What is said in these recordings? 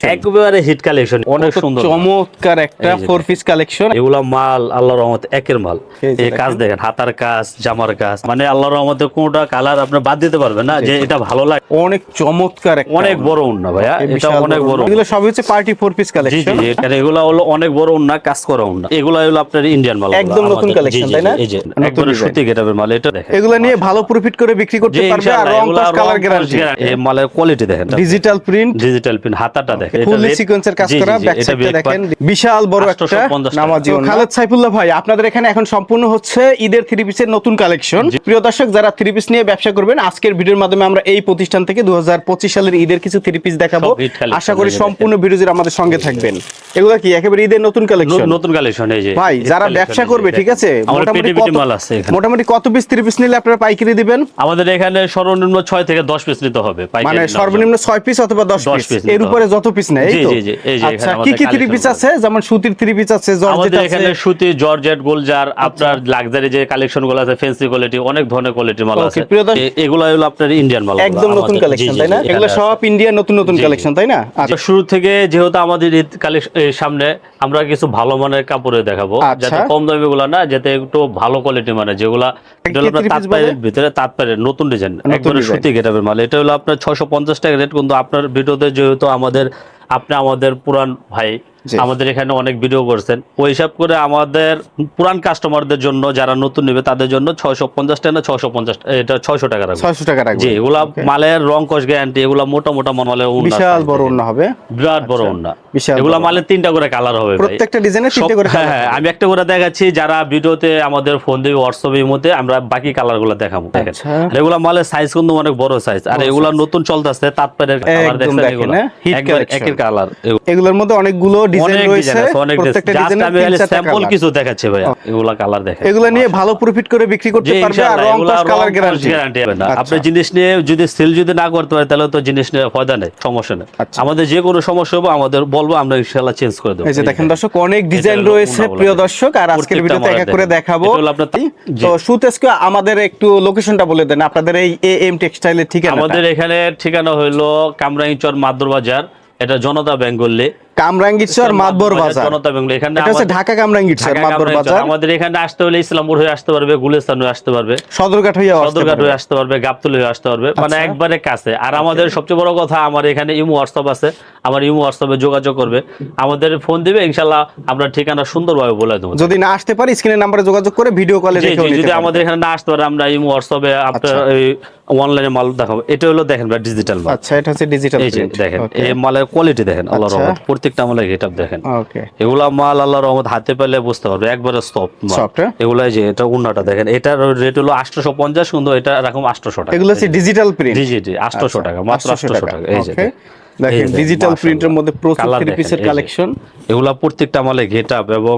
একেবারে hit collection অনেক সুন্দর। চমৎকার একটা ফোর পিস কালেকশন এগুলা মাল আল্লাহর রহমতে একের মাল। এই কাজ দেখেন হাতার কাজ জামার কাজ। মানে আল্লাহর রহমতে কোনটা কালার আপনি বাদ দিতে পারবেন না যে এটা ভালো লাগে। অনেক চমৎকার অনেক বড় উন্না ভাইয়া এটা অনেক বড় এগুলো সবই হচ্ছে পার্টি ফোর পিস কালেকশন জি এগুলা হলো অনেক বড় উন্না কাজ করা উন্না। এগুলা হলো আপনার ইন্ডিয়ান মাল একদম নতুন collection, তাই না? এই যে নতুন একবারে design। সুতি গেটাবের মাল এটা দেখেন। এগুলো নিয়ে ভালো প্রফিট করে বিক্রি করতে পারবে আর রং কালার গ্যারান্টি এই মালের কোয়ালিটি দেখেন। ডিজিটাল প্রিন্ট ডিজিটাল প্রিন্ট হাতাটা দেখেন ফুললি সিকোয়েন্সের কাজ জি, জি, করা ব্যাক সাইডটা দেখেন বিশাল বড় একটা নামাজি খালেদ সাইফুল্লাহ ভাই আপনাদের এখানে এখন সম্পূর্ণ হচ্ছে ঈদের থ্রি পিসের নতুন কালেকশন প্রিয় দর্শক যারা থ্রি পিস নিয়ে ব্যবসা করবেন আজকের ভিডিওর মাধ্যমে আমরা এই প্রতিষ্ঠান থেকে দু সালের ঈদের কিছু থ্রি পিস দেখাবো। সব ঈদ collection আশা করি সম্পূর্ণ ভিডিও আমাদের সঙ্গে থাকবেন। এগুলো কি একেবারে ঈদের নতুন কালেকশন নতুন কালেকশন এই যে ভাই যারা ব্যবসা করবে ঠিক আছে? মোটামুটি কত- মাল আছে মোটামুটি কত পিস থ্রি পিস নিলে আপনারা পাইকারি দিবেন? আমাদের এখানে সর্বনিম্ন ছয় থেকে দশ পিস নিতে হবে মানে সর্বনিম্ন ছয় পিস অথবা দশ 10 পিস এর উপরে যত পিস এই জি, তো? জি, জি, এই যে আচ্ছা কি কি থ্রি পিস আছে? যেমন সুতির থ্রি পিস আছে জর্জেট আমাদের আছে। এখানে সুতি জর্জেট গোলজার আপনার লাক্সারি যে কালেকশনগুলো আছে ফেন্সি কোয়ালিটি অনেক ধরনের কোয়ালিটির মাল আছে। এগুলো হলো আপনার ইন্ডিয়ান মাল একদম নতুন কালেকশন তাই না? এগুলো সব ইন্ডিয়ান নতুন নতুন কালেকশন তাই না? আচ্ছা আচ্ছা। শুরু থেকে যেহেতু আমাদের ঈদ কালেকশন সামনে আমরা কিছু ভালো মানের কাপড়ে দেখাবো। আচ্ছা। যাতে কম দামি গুলো না যাতে একটু ভালো কোয়ালিটি মানে যেগুলা ভিতরে তাঁতপাড়ের নতুন ডিজাইন একবারে। সুতি গেটাবের মাল। এটা হলো আপনার ছশো পঞ্চাশ টাকা রেট কিন্তু আপনার ভিডিওতে যেহেতু আমাদের আপনি আমাদের পুরান ভাই। আমাদের এখানে অনেক ভিডিও করছেন। ওই হিসাব করে আমাদের পুরান কাস্টমারদের জন্য যারা নতুন নেবে তাদের জন্য ছয়শো পঞ্চাশ টাকা ছশো পঞ্চাশ এটা ছয়শো টাকা রাখবে। ছয়শো টাকা রাখবে। জি এগুলা মালের রং কস গ্যারান্টি এগুলা মোটা মোটা মালের বিশাল বড়। অন্য হবে। বিরাট বড় উন্না এগুলা মালের তিনটা করে কালার হবে প্রত্যেকটা ডিজাইনের তিনটে করে হ্যাঁ হ্যাঁ আমি একটা করে দেখাচ্ছি যারা ভিডিওতে আমাদের ফোন দিবে হোয়াটসঅ্যাপের মধ্যে আমরা বাকি কালারগুলো দেখাবো আচ্ছা। এগুলা মালের সাইজ কিন্তু অনেক বড় সাইজ আর এগুলা নতুন চলতেছে তাঁতপাড়ের কালার দেখছেন এগুলা? হ্যাঁ? একের কালার এগুলোর মধ্যে অনেকগুলো ডিজাইন রয়েছে ডিজাইন আছে অনেক প্রত্যেকটা ডিজাইনের তিন চারটা স্যাম্পল কিছু দেখাচ্ছি ভাই এগুলা কালার দেখেন এগুলো নিয়ে ভালো প্রফিট করে বিক্রি করতে পারবে আর রং এগুলা কালার রং গ্যারান্টি হবে না। আপনি জিনিস নিয়ে যদি সেল যদি না করতে পারে তাহলে তো জিনিস নিয়ে ফায়দা নেই সমস্যা নেই। আচ্ছা। আমাদের যে কোনো সমস্যা হবে আমাদের বলব আমরা ইনশাআল্লাহ চেঞ্জ করে দেবো। এই যে দেখেন দর্শক অনেক ডিজাইন রয়েছে প্রিয় দর্শক আর আজকের ভিডিওতে একা করে দেখাবো। তো সুতেজকে আমাদের একটু লোকেশনটা বলে দেন আপনাদের এই এম টেক্সটাইলের ঠিকানা আমাদের এখানে ঠিকানা হইল কামরাঙ্গিচর মাদুর বাজার এটা জনতা বেঙ্গলি। কামরাঙ্গীরচর মাতবর বাজার জনতা বেঙ্গলি এখানে এটা হচ্ছে আমাদের- ঢাকা কামরাঙ্গীরচর মাতবর বাজার। আমাদের এখানে আসতে হলে ইসলামপুর হয়ে আসতে পারবে গুলিস্তান হয়ে আসতে পারবে। সদরঘাট আসতে সদরঘাট হয়ে আসতে পারবে গাবতলি হয়ে আসতে পারবে। মানে আচ্ছা। একবারে কাছে। আর আমাদের সবচেয়ে বড় কথা আমার এখানে ইমো হোয়াটসঅ্যাপ আছে আমার ইমো হোয়াটসঅ্যাপে যোগাযোগ করবে। আমাদের ফোন দিবে ইনশাল্লাহ আমরা ঠিকানা সুন্দরভাবে বলে দেবো। যদি না আসতে পারে স্ক্রিনের নাম্বারে যোগাযোগ করে ভিডিও কলে যদি আমাদের এখানে না আসতে পারে আমরা ইমো হোয়াটসঅ্যাপে আপনার আচ্ছা। অনলাইনে মাল দেখাবো। এটা হলো দেখেন ডিজিটাল মাল। আচ্ছা এটা হচ্ছে ডিজিটাল দেখেন এই মালের কোয়ালিটি দেখেন আল্লাহর আচ্ছা। রহমত। প্রত্যেকটা মালের গেটআপ দেখেন। ওকে এগুলা মাল আল্লাহর রহমত হাতে পেলে বুঝতে পারবে একবারে সফট Soft? এগুলা এই যে এটা উন্নাটা দেখেন। এটার রেট হলো আটশোশো পঞ্চাশ কিন্তু এটা এরকম আটশোশো টাকা। এগুলো হচ্ছে ডিজিটাল প্রিন্ট জি টাকা মাত্র আটশোশো টাকা। এই যে দেখেন। ডিজিটাল প্রিন্টের মধ্যে প্রচুর থ্রি পিসের কালেকশন এগুলা প্রত্যেকটা মালে গেট আপ এবং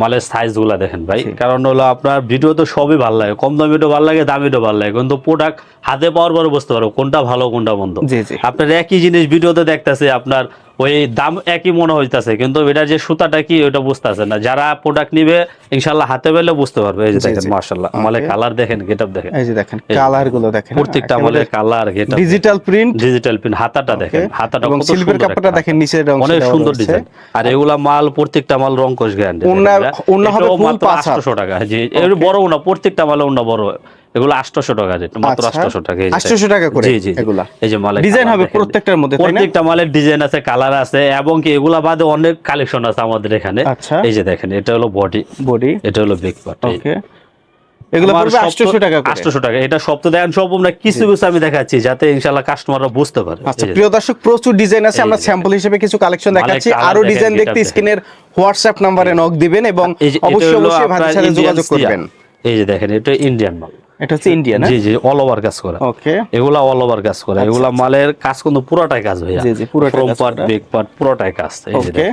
মালের সাইজগুলা দেখেন ভাই। কারণ হলো আপনার ভিডিও তো সবই ভালো লাগে কম দামিটাও ভালো লাগে দামিটাও ভালো লাগে। কিন্তু প্রোডাক্ট হাতে পাওয়ার পরে বুঝতে পারব কোনটা ভালো কোনটা মন্দ। আপনার একই জিনিস ভিডিওতে দেখতেছে আপনার ওই দাম একই মনে হইতাছে কিন্তু এটা যে সুতাটা কি ওটা বুঝতেছে না। যারা প্রোডাক্ট নিবে ইনশাল্লাহ হাতে পেলে বুঝতে পারবে। এই যে দেখেন জি। মাশাল্লাহ মালে কালার দেখেন গেট আপ দেখেন। এই যে দেখেন কালারগুলো দেখেন প্রত্যেকটা মালের colour get up digital print digital print হাতাটা দেখেন। হাতাটা কত সিলভার সুন্দর কাপড়টা দেখেন নিচের অংশে অনেক সুন্দর ডিজাইন আর এগুলা মাল প্রত্যেকটা মাল রং কোশ গ্যারান্টি ওড়না- ওড়না হবে হাত। আটশো টাকা। জি এর বড় ওনা প্রত্যেকটা মাল ওনা বড়। এগুলো আটশোশো টাকা রেট মাত্র আচ্ছা। আটশোশো টাকা এই 800 টাকা করে জি জি। এগুলা। এই যে মালের ডিজাইন হবে প্রত্যেকটার মধ্যে প্রত্যেকটা মালের ডিজাইন আছে কালার আছে এবং কি এগুলা বাদে অনেক কালেকশন আছে আমাদের এখানে। আচ্ছা। এই যে দেখেন এটা হলো বডি বডি এটা হলো পার্ট ওকে এগুলো পড়বে 800 টাকা করে। আটশোশো টাকা। এটা সব তো দেখেন সব আমরা কিছু কিছু আমি দেখাচ্ছি যাতে ইনশাল্লাহ কাস্টমাররা বুঝতে পারে। আচ্ছা প্রিয় দর্শক প্রচুর ডিজাইন আছে আমরা স্যাম্পল হিসেবে কিছু কালেকশন দেখাচ্ছি। আরও ডিজাইন দেখতে। স্ক্রিনের হোয়াটসঅ্যাপ নাম্বারে নক দিবেন এবং অবশ্যই অবশ্যই সাথে যোগাযোগ করবেন। এই যে দেখেন এটা ইন্ডিয়ান মাল। এটা হচ্ছে ইন্ডিয়া না জি জি অল ওভার কাজ করা। ওকে এগুলা অল ওভার কাজ করা। এগুলা মালের কাজ কিন্তু পুরোটাই কাজ ভাইয়া। জি, জি, পুরোটাই কাজ করা। বেক পার্ট পুরোটাই কাজ। এই যে.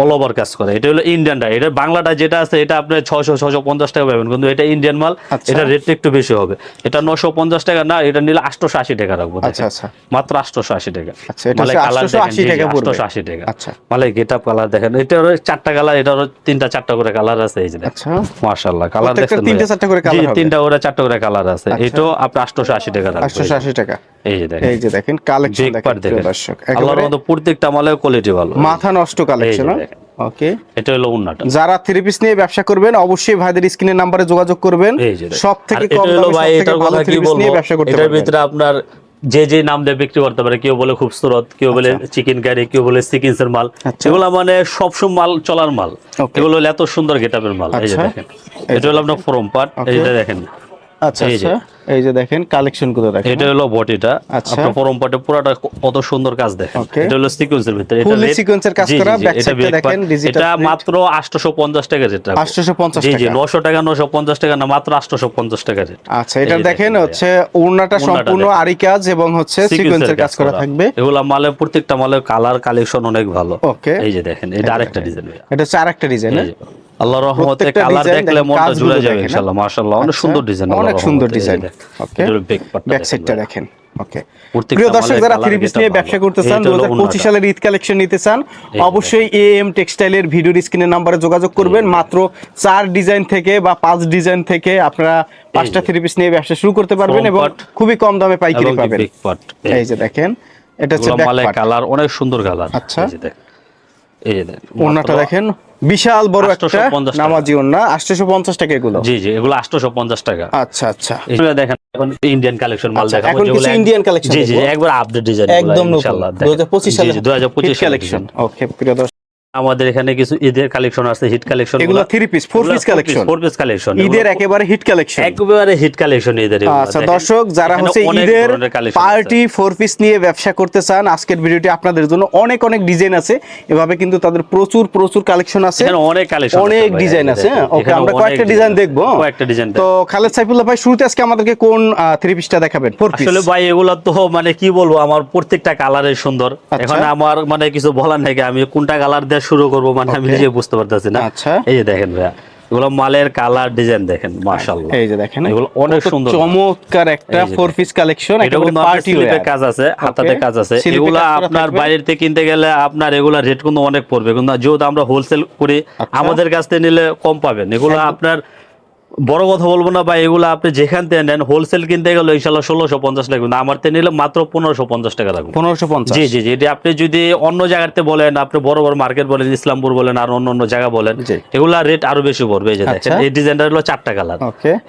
অল ওভার কাজ করে। এটা হলো ইন্ডিয়ানটা এটা বাংলাটা যেটা আছে এটা আপনি ছশো ছশো পঞ্চাশ টাকা পাবেন। কিন্তু এটা ইন্ডিয়ান মাল আচ্ছা। এটা রেটটা একটু বেশি হবে। এটা নশো পঞ্চাশ টাকা না এটা নিলে আটশোশো আশি টাকা রাখব আচ্ছা আচ্ছা। মাত্র আটশোশো আশি টাকা। এটা হচ্ছে 880 টাকা পড়বে। আটশোশো আশি টাকা। আচ্ছা। মানে গেট আপ কালার দেখেন এটা চারটা কালার এটা তিনটা চারটা করে কালার আছে এই যে। আচ্ছা। কালার দেখেন তিনটে চারটা করে হবে। তিনটা করে চারটা করে কালার আছে। এটাও আপনি আটশোশো আশি টাকা আটশোশো আশি টাকা। এই যে দেখেন। এই যে দেখেন কালেকশন দেখেন দর্শক। আল্লাহর মতো প্রত্যেকটা মালের কোয়ালিটি ভালো। মাথা নষ্ট কালেকশন। ওকে। এটা হলো উন্নাটা যারা থ্রি পিস নিয়ে ব্যবসা করবেন অবশ্যই ভাইদের স্ক্রিনের নাম্বারে যোগাযোগ করবেন। সব থেকে কম দামে সব থেকে ভালো থ্রি পিস নিয়ে ব্যবসা করতে এটার ভিতরে আপনার যে যে নাম দিয়ে বিক্রি করতে পারে কেউ বলে খুবসুরত কেউ বলে চিকেন কারি কেউ বলে চিকেনসের মাল। আচ্ছা। এগুলো মানে সবসময় মাল চলার মাল। এগুলো হলো এত সুন্দর গেটাপের মাল। এই যে আচ্ছা। দেখেন। এটা হলো আপনার ফ্রম পার্ট. এইটা দেখেন। আচ্ছা। এই যে। দেখেন কালেকশনগুলো দেখেন। এটা হলো বডিটা। আচ্ছা। আপনার ফ্রম পার্টে কত সুন্দর কাজ দেখেন. এটা হলো সিকোয়েন্সের ভিতরে। এটা sequence এর কাজ করা, টা back দেখেন, digital এটা মাত্র 850 টাকা রাখব। আটশোশো পঞ্চাশ জি জি টাকা। 900 টাকা 950 টাকা না মাত্র 850 টাকা রেট। আচ্ছা এটা দেখেন হচ্ছে ওড়নাটা সম্পূর্ণ। আরি কাজ এবং হচ্ছে সিকোয়েন্সের কাজ করা থাকবে। এগুলা মালের প্রত্যেকটা মালের কালার কালেকশন অনেক ভালো। Okay. এই যে দেখেন এটা আরেকটা ডিজাইন এটা হচ্ছে আরেকটা ডিজাইন আল্লাহর রহমতে কালার দেখলে মনটা জুড়ে যাবে ইনশাআল্লাহ মাশাআল্লাহ। অনেক আচ্ছা, সুন্দর ডিজাইন অনেক সুন্দর ডিজাইন ওকে ব্যাক সাইডটা দেখেন দেখেন। ওকে প্রিয় দর্শক যারা থ্রি পিস নিয়ে ব্যবসা করতে চান দু হলো হাজার পঁচিশ ওড়নাটা। সালের ঈদ কালেকশন নিতে চান অবশ্যই এ এম টেক্সটাইলের ভিডিওর স্ক্রিনের নাম্বারে যোগাযোগ করবেন। মাত্র চার ডিজাইন থেকে বা পাঁচ ডিজাইন থেকে আপনারা পাঁচটা থ্রি পিস নিয়ে ব্যবসা শুরু করতে পারবেন এবং খুবই কম দামে পাইকারি পাবেন। এই যে দেখেন এটা হচ্ছে কালার অনেক সুন্দর কালার আচ্ছা। এই যে ওড়নাটা দেখেন বিশাল বড় একটা 850 টাকা। নামাজি ওড়না টাকা এগুলো। জি জি এগুলো 850 টাকা। আচ্ছা আচ্ছা। এগুলো দেখেন এখন ইন্ডিয়ান কালেকশন মাল আচ্ছা, দেখাবো এখন কিছু যেগুলো এক- জি জি একবার আপডেট ডিজাইন একদম হাজার পঁচিশ সালে 2025 কালেকশন ওকে প্রিয় দর্শক। আমাদের এখানে কিছু ঈদের কালেকশন আছে হিট কালেকশন এগুলো three piece four piece collection four piece collection ঈদের একেবারে হিট কালেকশন একেবারে হিট কালেকশন ঈদের আচ্ছা দর্শক যারা হচ্ছে ঈদের। পার্টি ফোর পিস নিয়ে ব্যবসা করতে চান আজকের ভিডিওটি আপনাদের জন্য অনেক অনেক ডিজাইন আছে। এভাবে কিন্তু তাদের প্রচুর প্রচুর কালেকশন আছে। এখানে অনেক কালেকশন অনেক ডিজাইন আছে ওকে আমরা কয়েকটা ডিজাইন দেখব। কয়েকটা ডিজাইন তো খালেদ সাইফুল্লাহ ভাই শুরুতে আজকে আমাদেরকে কোন থ্রি পিসটা দেখাবেন? ফোর পিস আসলে ভাই এগুলো তো মানে কি বলব আমার প্রত্যেকটা কালারে সুন্দর। আচ্ছা। এখন আমার মানে কিছু বলার নাকি আমি কোনটা কালার শুরু করব মানে আমি নিজে বুঝতে পারতেছি না। আচ্ছা। এই যে দেখেন ভাইয়া এগুলো মালের কালার ডিজাইন দেখেন মাশাআল্লাহ। এই যে দেখেন এগুলো অনেক সুন্দর। চমৎকার একটা ফোর পিস কালেকশন এটা কিন্তু পার্টি কাজ আছে হাতাতে কাজ আছে। এগুলা আপনার বাইরে থেকে কিনতে গেলে আপনার এগুলো রেট কিন্তু অনেক পড়বে। কিন্তু যেহেতু আমরা হোলসেল করি আচ্ছা। আমাদের কাছ থেকে নিলে কম পাবেন। এগুলো আপনার বড় কথা বলব না বা এগুলো আপনি যেখান থেকে নেন হোলসেল কিনতে গেলে ইনশাল্লাহ ষোলোশো পঞ্চাশ লাগবে। কিন্তু আমার থেকে নিলে মাত্র পনেরোশো পঞ্চাশ টাকা লাগবে। পনেরোশো পঞ্চাশ? জি জি জি এটা আপনি যদি অন্য জায়গাতে বলেন আপনি বড় বড় মার্কেট বলেন ইসলামপুর বলেন আর অন্য অন্য জায়গা বলেন এগুলা রেট আরও বেশি পড়বে এই যে দেখেন আচ্ছা। এই ডিজাইনটা হলো চারটা কালার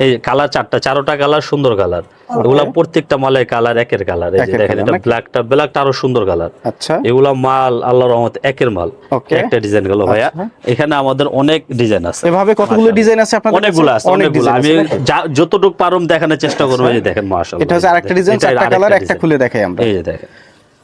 এই কালার চারটা চারোটা কালার সুন্দর কালার এগুলা প্রত্যেকটা মালের কালার একের কালার এই যে দেখেন এটা ব্ল্যাকটা ব্ল্যাকটা আরও সুন্দর কালার আচ্ছা। এগুলা মাল আল্লাহর রহমতে একের মাল. একটা ডিজাইনগুলো ভাইয়া। আচ্ছা। এখানে আমাদের অনেক ডিজাইন আছে। এভাবে কতগুলো ডিজাইন আছে আপনাদের অনেকগুলো আছে অনেকগুলো। আমি যতটুকু পারুম দেখানোর চেষ্টা করব এই যে দেখেন মাশাআল্লাহ। এটা হচ্ছে আরেকটা ডিজাইন একটা চারটা কালার একটা খুলে দেখাই আমরা। এই যে দেখেন।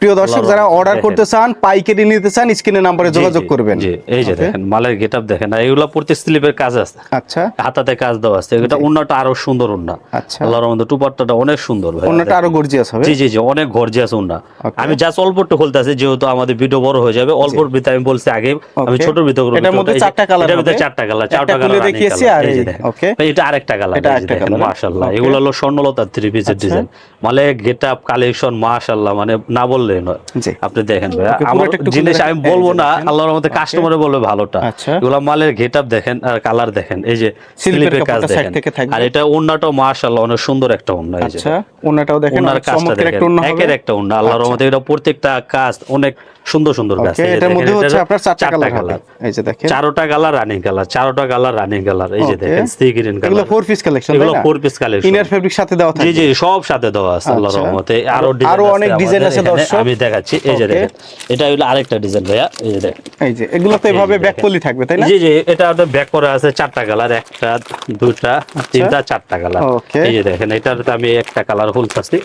প্রিয় দর্শক যারা অর্ডার করতে চান পাইকারি নিতে চান স্ক্রিনে নাম্বারে যোগাযোগ করবেন। জি এই যে দেখেন মালের গেটআপ দেখেন আর এগুলো প্রতি স্লিপের কাজ আছে। আচ্ছা। হাতাতে কাজ দেওয়া আছে। এটা উন্নাটা আরও সুন্দর উন্না আচ্ছা। আল্লাহর রহমতে টুপারটা অনেক সুন্দর ভাই। অন্যটা আরও গর্জিয়াস হবে। জি জি জি অনেক গর্জিয়াস উন্না Okay. আমি জাস্ট অল্প একটু খুলতে আছি যেহেতু আমাদের ভিডিও বড় হয়ে যাবে। অল্প ভিতরে আমি বলছি আগে আমি ছোট ভিতরে করব। এটার মধ্যে চারটা colour এটার মধ্যে চারটা কালার চারটা কালার দেখিয়েছি আর এই- okay. এটা আরেকটা কালার এটা আরেকটা colour, মাশাআল্লাহ। এগুলো হলো স্বর্ণলতা থ্রি পিসের আচ্ছা। ডিজাইন মানে গেটআপ কালেকশন মাশাআল্লাহ মানে না বললেই নয়। আপনি দেখেন আমার জিনিস আমি বলব না আল্লাহর মধ্যে কাস্টমারে বলবে ভালোটা আচ্ছা। এগুলো মালের গেটআপ দেখেন আর কালার দেখেন এই যে স্লিপের কাজ দেখেন। আর এটা ওন্নাটাও মাশাআল্লাহ অনেক সুন্দর একটা ওন্না এই যে আচ্ছা ওনাটাও দেখেন ওনার কাজটা দেখেন। একের একটা ওন্না আল্লাহর মধ্যে এটা প্রত্যেকটা কাজ অনেক সুন্দর সুন্দর যে এটার মধ্যে হচ্ছে আপনার চারটা কালার এই যে দেখেন। চারোটা কালার রানিং কালার চারোটা কালার রানিং কালার এই যে দেখেন সি গ্রিন এগুলো ফোর পিস কালেকশন এগুলো four piece collection inner fabric সাথে দেওয়া জি জি সব সাথে দেওয়া আছে আল্লাহর আচ্ছা। রহমতে। আরও ডিজাইন আরও অনেক ডিজাইন আছে দর্শক। আমি দেখাচ্ছি এই যে দেখেন এটা হলো আরেকটা ডিজাইন ভাইয়া এই যে দেখেন। এই যে এগুলো তো এভাবে ব্যাক। পলি থাকবে তাই না? জি জি এটা ব্যাক করা আছে চারটা কালার একটা দুটা তিনটা চারটা কালার. এই যে দেখেন এটাতে আমি একটা কালার খুলতেছি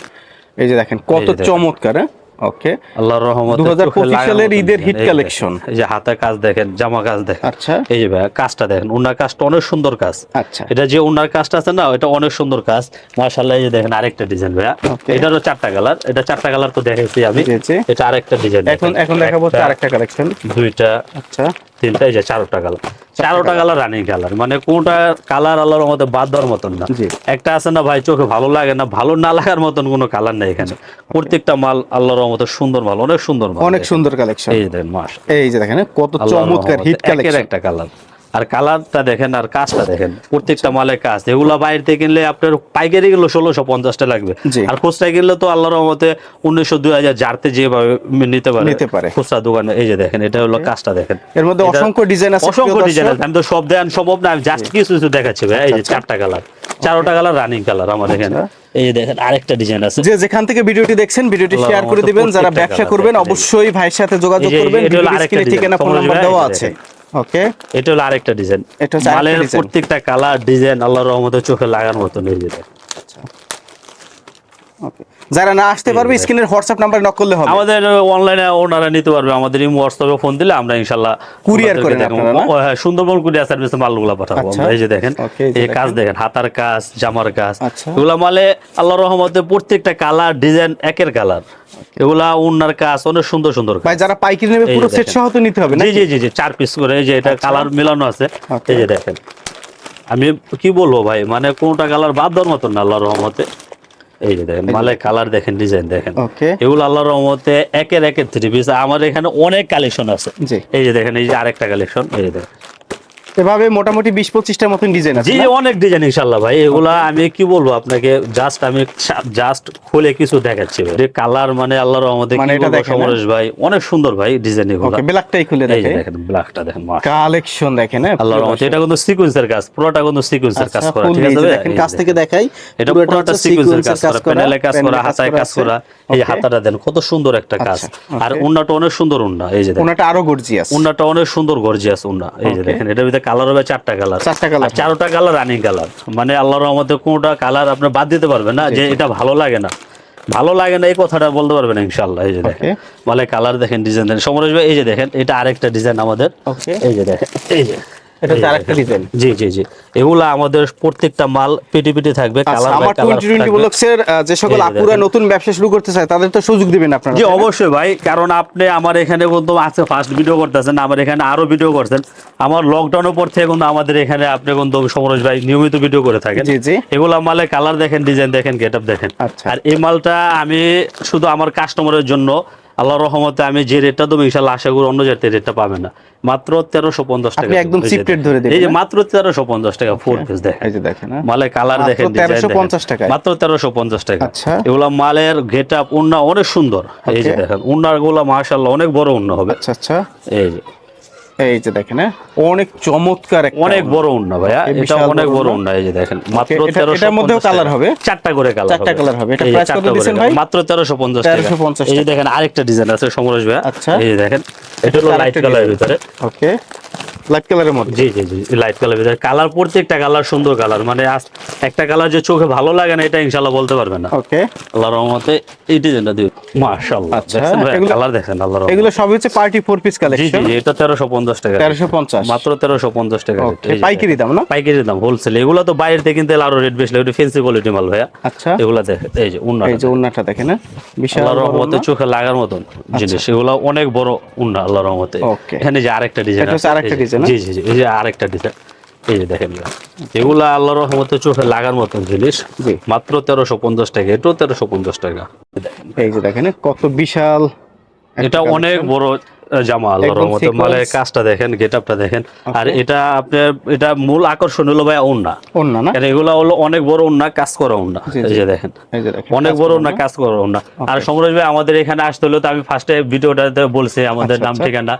এই যে দেখেন কত। চমৎকার হ্যাঁ? ওকে আল্লাহর রহমতে 2025 সালের ঈদের হিট কালেকশন এই যে collection। দেখেন, এই যে হাতে কাজ দেখেন জামা কাজ দেখেন। আচ্ছা। এই যে ভাই কাজটা দেখেন উনার কাজটা অনেক সুন্দর কাজ। আচ্ছা। এটা যে উনার কাজটা আছে না এটা অনেক সুন্দর কাজ। মাশাআল্লাহ এই যে দেখেন আরেকটা ডিজাইন ভাইয়া. এটারও চারটা কালার এটা চারটা কালার তো দেখেছি আমি। এটা আরেকটা ডিজাইন এখন এখন দেখাবো আরেকটা কালেকশন দুইটা। আচ্ছা। তিনটা এই যে চারোটা কালার চারোটা কালার রানিং কালার মানে কোনটা কালার আল্লাহর মতো বাদ দেওয়ার মতন না। একটা আছে না ভাই চোখে ভালো লাগে না ভালো না লাগার মতন কোনো কালার নেই এখানে। প্রত্যেকটা মাল আল্লাহর মতো সুন্দর মাল অনেক সুন্দর মাল। অনেক সুন্দর কালেকশন এই যে দেখেন মাস এই যে দেখেন কত চমৎকার হিট কালেকশন একটা কালার আর কালারটা দেখেন আর কাজটা দেখেন। প্রত্যেকটা মালের কাজ। এগুলা বাইরে থেকে কিনলে আপনার পাইকারি গেলে ষোলোশো পঞ্চাশটা লাগবে। আর খুচরা কিনলে তো আল্লাহর রহমতে উনিশশো দুই হাজার জারতে যেভাবে নিতে পারে। নিতে পারে। খুচরা দোকানে এই যে দেখেন এটা হলো কাজটা দেখেন। এর মধ্যে অসংখ্য ডিজাইন আছে অসংখ্য ডিজাইন আছে। আমি তো সব দেন সম্ভব না আমি জাস্ট কিছু কিছু দেখাচ্ছি ভাই। এই যে চারটা কালার চারোটা কালার রানিং কালার আমার এখানে। এই যে দেখেন আরেকটা ডিজাইন আছে। যে যেখান থেকে ভিডিওটি দেখছেন ভিডিওটি শেয়ার করে দিবেন। যারা ব্যবসা করবেন। অবশ্যই ভাইয়ের সাথে যোগাযোগ করবেন। স্ক্রিনে ঠিকানা ফোন নাম্বার দেওয়া আছে। ওকে? এটা হলো আরেকটা ডিজাইন এটা মালের প্রত্যেকটা কালার ডিজাইন আল্লাহর রহমতে চোখে লাগার মতো নিয়ে যাবে আচ্ছা। ওকে। যারা না আসতে পারবে স্ক্রিনের হোয়াটসঅ্যাপ নাম্বারে নক করলে হবে আমাদের অনলাইনে ওনারা নিতে পারবে আমাদের এই হোয়াটসঅ্যাপে ফোন দিলে আমরা। আপনারা না? ও, হ্যাঁ সুন্দরবন কুরিয়ার সার্ভিসে মালগুলো পাঠাবো আচ্ছা। আমরা। এই যে দেখেন এই কাজ দেখেন। হাতার কাজ জামার কাজ আচ্ছা। এগুলা মালে আল্লাহর রহমতে প্রত্যেকটা কালার ডিজাইন একের কালার এগুলা উন্নার কাজ অনেক সুন্দর সুন্দর কাজ। ভাই যারা পাইকারি নেবে পুরো সেট সহ তো নিতে হবে না জি জি জি চার পিস করে এই যে এটা আচ্ছা। কালার মেলানো আছে এই যে দেখেন আমি কি বলব ভাই মানে কোনটা কালার বাদ দেওয়ার মতন না আল্লাহর রহমতে এই যে দেখেন মালে কালার দেখেন। ডিজাইন দেখেন ওকে এগুলো আল্লাহর রহমতে একের একের থ্রি পিস আমার এখানে অনেক কালেকশন আছে। এই যে দেখেন এই যে আরেকটা কালেকশন এই যে দেখেন। এভাবে মোটামুটি বিশ পঁচিশটার মতন ডিজাইন আছে জি অনেক ডিজাইন ইনশাল্লাহ ভাই। এগুলা আমি কি বলব আপনাকে জাস্ট আমি জাস্ট খুলে কিছু দেখাচ্ছি ভাই। কালার মানে আল্লাহর রহমতে মানে এটা দেখেন, সমরেশ ভাই অনেক সুন্দর ভাই ডিজাইন এগুলো। ওকে ব্ল্যাকটাই খুলে এই দেখেন। ব্ল্যাকটা দেখেন। কালেকশন দেখেন হ্যাঁ আল্লাহর রহমতে এটা কিন্তু সিকোয়েন্সের কাজ পুরোটা কিন্তু সিকোয়েন্সের কাজ আচ্ছা, করা ঠিক আছে ভাই? দেখেন কাছ থেকে দেখাই এটা পুরোটা সিকোয়েন্সের কাজ করা প্যানেলে কাজ করা হাতায় কাজ করা এই হাতাটা দেন কত সুন্দর একটা কাজ। আচ্ছা, আর উন্নাটা অনেক সুন্দর উন্না এই যে দেখেন। ওনাটা আরও গর্জিয়াস উন্নাটা অনেক সুন্দর গর্জিয়াস উন্না এই যে দেখেন ভিতরে কালার হবে চারটা কালার চারটা কালার চারোটা কালার রানিং কালার মানে আল্লাহর রহমতে কোনটা কালার আপনি বাদ দিতে পারবেন না যে এটা ভালো লাগে না। ভালো লাগে না এই কথাটা বলতে পারবেন ইনশাল্লাহ এই যে দেখেন। মানে বলে কালার দেখেন ডিজাইন দেখেন। সমরেশ ভাই এই যে দেখেন এটা আরেকটা ডিজাইন আমাদের। ওকে এই যে দেখেন এই যে। এটা হচ্ছে আরেকটা ডিজাইন জি জি জি। এগুলা আমাদের প্রত্যেকটা মাল পেটি পেটি থাকবে আচ্ছা কালার আমার ব্লগসের যে সকল আপুরা নতুন ব্যবসা শুরু করতে চায় তাদের তো সুযোগ দিবেন আপনারা জি অবশ্যই ভাই কারণ আপনি আমার এখানে কিন্তু আজকে ফার্স্ট ভিডিও করতেছেন আমার এখানে আরও ভিডিও করছেন। আমার লকডাউনের পর থেকে কিন্তু আমাদের এখানে আপনি কিন্তু সমরেশ ভাই নিয়মিত ভিডিও করে থাকেন। জি জি। এগুলা মালে কালার দেখেন ডিজাইন দেখেন গেটআপ দেখেন। আচ্ছা। আর এই মালটা আমি শুধু আমার কাস্টমারের জন্য আল্লাহ রহমতে আমি যে রেটটা দেবো ইনশাল্লাহ আশা করি অন্য জাতের রেটটা পাবে না। মাত্র তেরোশো পঞ্চাশ টাকা একদম এই যে cheap rate দেখেন। ধরে এই যে মাত্র তেরোশো পঞ্চাশ টাকা ফোর পিস দেখেন। মালের যে দেখেন হ্যাঁ। মালে কালার দেখেন তেরোশো পঞ্চাশ টাকা মাত্র তেরোশো পঞ্চাশ টাকা। আচ্ছা। এগুলা মালের গেট আপ উন্না অনেক সুন্দর। এই যে দেখেন উন্নারগুলা মার্শাল্লাহ অনেক বড় উন্না হবে। আচ্ছা আচ্ছা। এই যে। এই যে দেখেন হ্যাঁ অনেক চমৎকার অনেক বড় উন্না ভাইয়া এটা অনেক বড়। উন্না এই যে দেখেন মাত্র তেরোশো এটার মধ্যেও কালার হবে? চারটা করে কালার চারটা কালার হবে। এটা প্রাইস কত colour। ভাই? মাত্র তেরোশো পঞ্চাশ টাকা 1350 এই যে দেখেন আরেকটা ডিজাইন আছে সমরেশ ভাইয়া আচ্ছা। এই যে দেখেন এটা হলো লাইট কালারের ভিতরে ওকে লাইট কালারের মধ্যে? জি জি জি লাইট কালার কালার প্রত্যেকটা কালার সুন্দর কালার মানে একটা কালার যে চোখে ভালো লাগে না এটা বলতে পারবেন না। ওকে আল্লাহর রহমতে এই ডিজাইনটা দিও। মাশাআল্লাহ। আচ্ছা, কালার দেখেন আল্লাহর এগুলো সব হচ্ছে পার্টি ফোর পিস জি জি জি এটা তেরোশো পঞ্চাশ টাকা। তেরোশো পঞ্চাশ। মাত্র তেরোশো পঞ্চাশ টাকা ওকে পাইকারি দাম না? পাইকারি দাম হোলসেল এগুলো তো বাইরে থেকে কিনতে আরও রেট বেশি লাগে। ফেন্সি কোয়ালিটি মাল ভাইয়া। আচ্ছা। এগুলা দেখে এই যে উন্না এই যে উন্নাটা দেখেন হ্যাঁ? বিশাল আল্লাহর রহমতে আচ্ছা। চোখে লাগার মতন জিনিস। এগুলো অনেক বড় উন্না আল্লাহর রহমতে। এখানে যে আরেকটা ডিজাইন হচ্ছে আরেকটা জি জি জি এই যে আরেকটা ডিজাইন এই যে দেখেন। এগুলা আল্লাহর রহমতে চোখে লাগার মতন জিনিস। মাত্র তেরোশো পঞ্চাশ টাকা এটাও তেরোশো পঞ্চাশ টাকা। এই যে দেখেন? কত বিশাল এটা অনেক বড় জামা আল্লাহর রহমতে। মালের কাজটা দেখেন গেটআপটা দেখেন। আর এটা আপনার এটা মূল আকর্ষণ হলো ভাই ওন্না ওন্না না? এগুলা হলো অনেক বড় ওন্না কাজ করা ওন্না এই যে দেখেন অনেক বড় করা না না? কাজ করা না আর সমরেশ ভাই আমাদের এখানে আসতে হলো তো আমি ফার্স্টে ভিডিওটাতে বলছি আমাদের আচ্ছা, নাম আচ্ছা। ঠিকানা।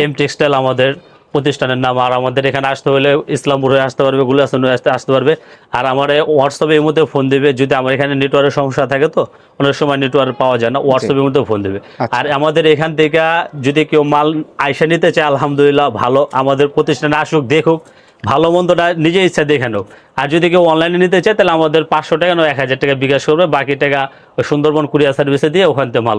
এম টেক্সটাইল আমাদের প্রতিষ্ঠানের নাম আর আমাদের এখানে আসতে হলে ইসলামপুরে আসতে পারবে গুলাসনে আসতে আসতে পারবে। আর আমার হোয়াটসঅ্যাপে এর মধ্যে ফোন দিবে যদি আমার এখানে নেটওয়ার্কের সমস্যা থাকে তো অনেক সময় নেটওয়ার্ক পাওয়া যায় না হোয়াটসঅ্যাপের মধ্যে ফোন দেবে। আচ্ছা। আর আমাদের এখান থেকে যদি কেউ মাল আইসা নিতে চায় আলহামদুলিল্লাহ ভালো। আমাদের প্রতিষ্ঠানে আসুক দেখুক ভালো মন্দটা নিজে ইচ্ছা দেখে নোক। আর যদি কেউ অনলাইনে নিতে চায় তাহলে আমাদের পাঁচশো টাকা নয় এক হাজার টাকা বিকাশ করবে বাকি টাকা সুন্দরবন কুরিয়ার সার্ভিসে দিয়ে ওখান থেকে মাল